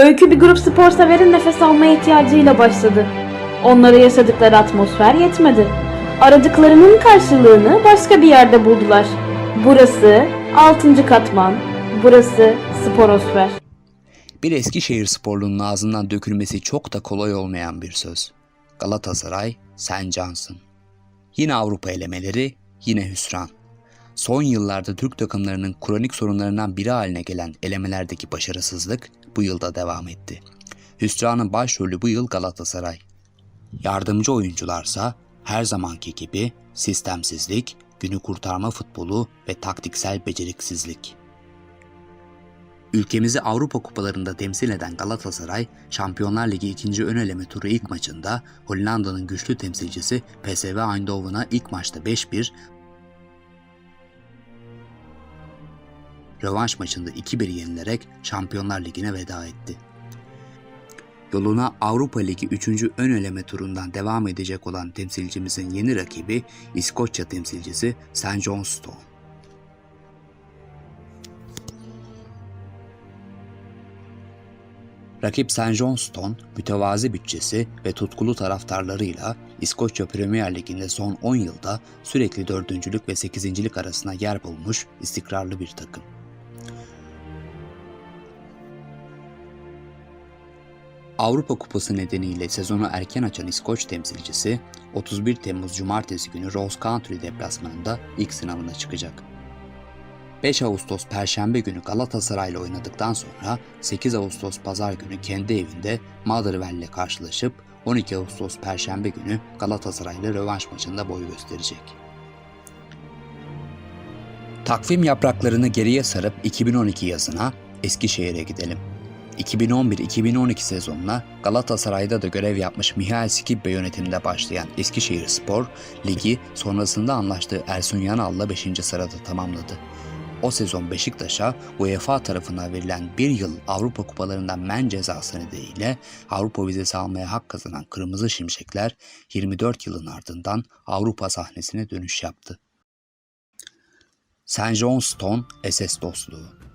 Öykü bir grup spor severin nefes almaya ihtiyacıyla başladı. Onlara yaşadıkları atmosfer yetmedi. Aradıklarının karşılığını başka bir yerde buldular. Burası 6. katman. Burası sporosfer. Bir Eskişehir sporlunun ağzından dökülmesi çok da kolay olmayan bir söz. Galatasaray, Sen Cansın. Yine Avrupa elemeleri, yine hüsran. Son yıllarda Türk takımlarının kronik sorunlarından biri haline gelen elemelerdeki başarısızlık bu yılda devam etti. Hüsranın başrolü bu yıl Galatasaray. Yardımcı oyuncularsa her zamanki gibi sistemsizlik, günü kurtarma futbolu ve taktiksel beceriksizlik. Ülkemizi Avrupa kupalarında temsil eden Galatasaray, Şampiyonlar Ligi ikinci ön eleme turu ilk maçında Hollanda'nın güçlü temsilcisi PSV Eindhoven'a ilk maçta 5-1, rövanş maçında 2-1 yenilerek Şampiyonlar Ligi'ne veda etti. Yoluna Avrupa Ligi 3. ön eleme turundan devam edecek olan temsilcimizin yeni rakibi İskoçya temsilcisi St. Johnstone. Rakip St. Johnstone, mütevazi bütçesi ve tutkulu taraftarlarıyla İskoçya Premier Ligi'nde son 10 yılda sürekli dördüncülük ve sekizincilik arasına yer bulmuş istikrarlı bir takım. Avrupa Kupası nedeniyle sezonu erken açan İskoç temsilcisi 31 Temmuz Cumartesi günü Rose Country deplasmanında ilk sınavına çıkacak. 5 Ağustos Perşembe günü Galatasaray ile oynadıktan sonra 8 Ağustos Pazar günü kendi evinde Motherwell ile karşılaşıp 12 Ağustos Perşembe günü Galatasaray ile rövanş maçında boy gösterecek. Takvim yapraklarını geriye sarıp 2012 yazına Eskişehir'e gidelim. 2011-2012 sezonuna Galatasaray'da da görev yapmış Mihail Skibbe yönetiminde başlayan Eskişehir Spor, ligi sonrasında anlaştığı Ersun Yanal'la 5. sırada tamamladı. O sezon Beşiktaş'a UEFA tarafından verilen bir yıl Avrupa Kupalarından men cezası nedeniyle Avrupa vizesi almaya hak kazanan Kırmızı Şimşekler 24 yılın ardından Avrupa sahnesine dönüş yaptı. St. Johnstone SS dostluğu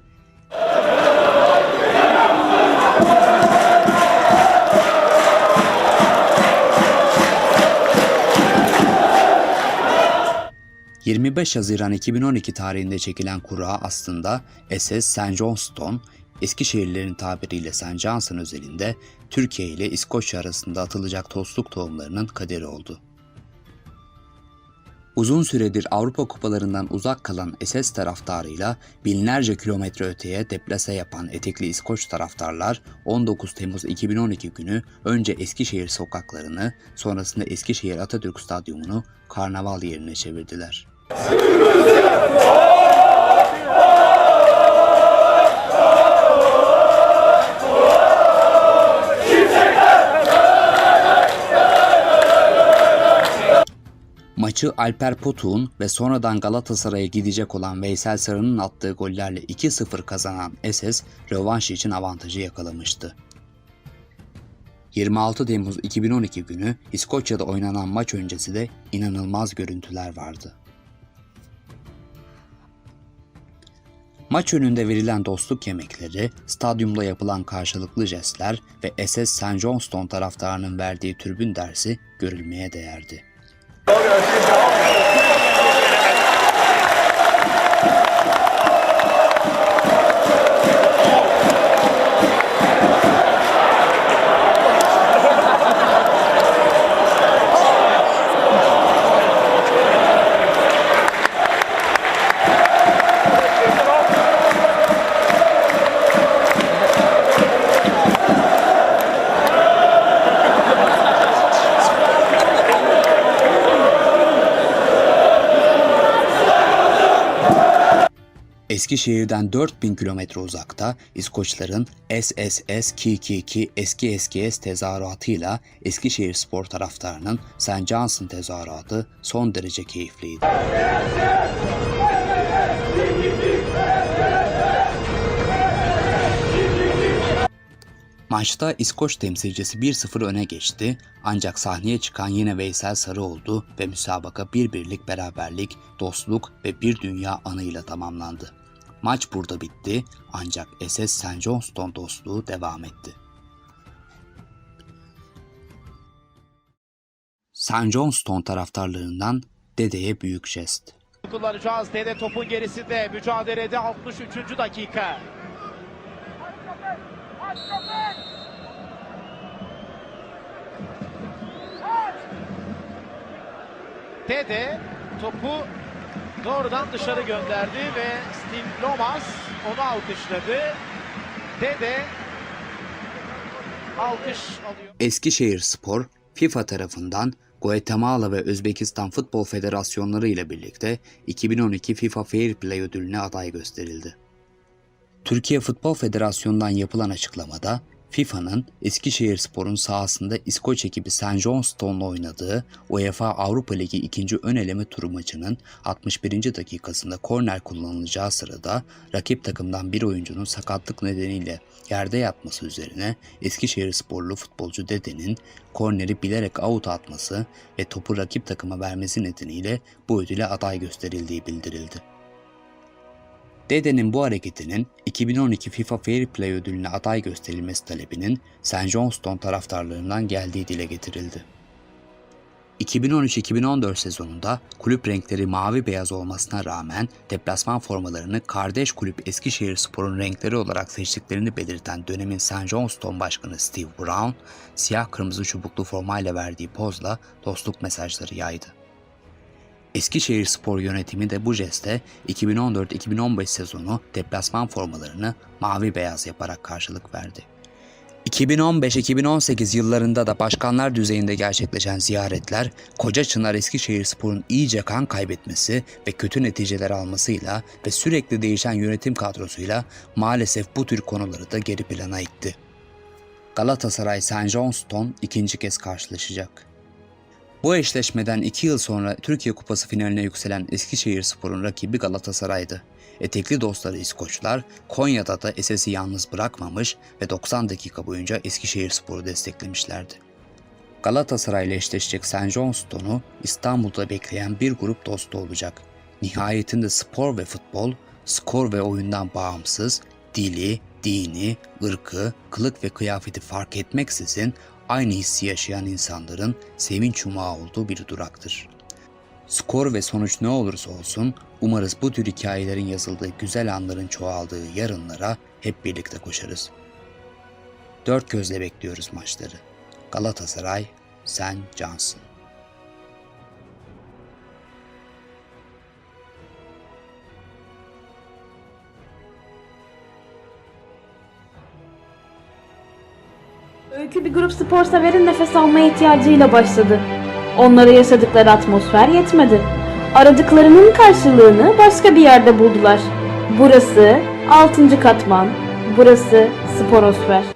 25 Haziran 2012 tarihinde çekilen kura aslında SS St. Johnstone, Eskişehirlilerin tabiriyle St. Johnson özelinde Türkiye ile İskoçya arasında atılacak tostluk tohumlarının kaderi oldu. Uzun süredir Avrupa kupalarından uzak kalan SS taraftarıyla binlerce kilometre öteye deplase yapan etekli İskoç taraftarlar 19 Temmuz 2012 günü önce Eskişehir sokaklarını sonrasında Eskişehir Atatürk Stadyumunu karnaval yerine çevirdiler. Maçı Alper Potuk'un ve sonradan Galatasaray'a gidecek olan Veysel Sarı'nın attığı gollerle 2-0 kazanan SS rövanş için avantajı yakalamıştı. 26 Temmuz 2012 günü İskoçya'da oynanan maç öncesi de inanılmaz görüntüler vardı. Maç önünde verilen dostluk yemekleri, stadyumda yapılan karşılıklı jestler ve SS St. Johnstone taraftarının verdiği türbün dersi görülmeye değerdi. 어려워, 진짜. Eskişehir'den 4000 kilometre uzakta İskoçların SSS 222 eski SKS tezahüratıyla Eskişehir spor taraftarının St. Johnson tezahüratı son derece keyifliydi. Maçta İskoç temsilcisi 1-0 öne geçti ancak sahneye çıkan yine Veysel Sarı oldu ve müsabaka bir birlik beraberlik, dostluk ve bir dünya anıyla tamamlandı. Maç burada bitti ancak SS St. Johnston dostluğu devam etti. St. Johnston taraftarlarından dedeye büyük jest. kullanacağız. Dede topun gerisinde mücadelede 63. dakika. Dede topu doğrudan dışarı gönderdi ve Steve Lomas onu alkışladı. Dede alkış alıyor. Eskişehir Spor, FIFA tarafından Guatemala ve Özbekistan Futbol Federasyonları ile birlikte 2012 FIFA Fair Play ödülüne aday gösterildi. Türkiye Futbol Federasyonu'ndan yapılan açıklamada FIFA'nın Eskişehir Spor'un sahasında İskoç ekibi St. Johnstone'la oynadığı UEFA Avrupa Ligi 2. ön eleme turu maçının 61. dakikasında korner kullanılacağı sırada rakip takımdan bir oyuncunun sakatlık nedeniyle yerde yatması üzerine Eskişehir sporlu futbolcu Dede'nin korneri bilerek out atması ve topu rakip takıma vermesi nedeniyle bu ödüle aday gösterildiği bildirildi. Dede'nin bu hareketinin 2012 FIFA Fair Play ödülüne aday gösterilmesi talebinin St. Johnston taraftarlarından geldiği dile getirildi. 2013-2014 sezonunda kulüp renkleri mavi beyaz olmasına rağmen deplasman formalarını kardeş kulüp Eskişehir Spor'un renkleri olarak seçtiklerini belirten dönemin St. Johnston Başkanı Steve Brown, siyah kırmızı çubuklu formayla verdiği pozla dostluk mesajları yaydı. Eskişehir Spor yönetimi de bu jeste 2014-2015 sezonu deplasman formalarını mavi beyaz yaparak karşılık verdi. 2015-2018 yıllarında da başkanlar düzeyinde gerçekleşen ziyaretler, Koca Çınar Eskişehir Spor'un iyice kan kaybetmesi ve kötü neticeler almasıyla ve sürekli değişen yönetim kadrosuyla maalesef bu tür konuları da geri plana itti. Galatasaray St. Johnston ikinci kez karşılaşacak. Bu eşleşmeden 2 yıl sonra Türkiye Kupası finaline yükselen Eskişehir Spor'un rakibi Galatasaray'dı. Etekli dostları İskoçlar Konya'da da Eses'i yalnız bırakmamış ve 90 dakika boyunca Eskişehir Spor'u desteklemişlerdi. Galatasaray ile eşleşecek St. Johnston'u İstanbul'da bekleyen bir grup dostu olacak. Nihayetinde spor ve futbol, skor ve oyundan bağımsız, dili, dini, ırkı, kılık ve kıyafeti fark etmeksizin aynı hissi yaşayan insanların sevinç yumağı olduğu bir duraktır. Skor ve sonuç ne olursa olsun umarız bu tür hikayelerin yazıldığı güzel anların çoğaldığı yarınlara hep birlikte koşarız. Dört gözle bekliyoruz maçları. Galatasaray, Sen Johnson. Öykü bir grup spor severin nefes almaya ihtiyacıyla başladı. Onlara yaşadıkları atmosfer yetmedi. Aradıklarının karşılığını başka bir yerde buldular. Burası 6. katman. Burası Sporosfer.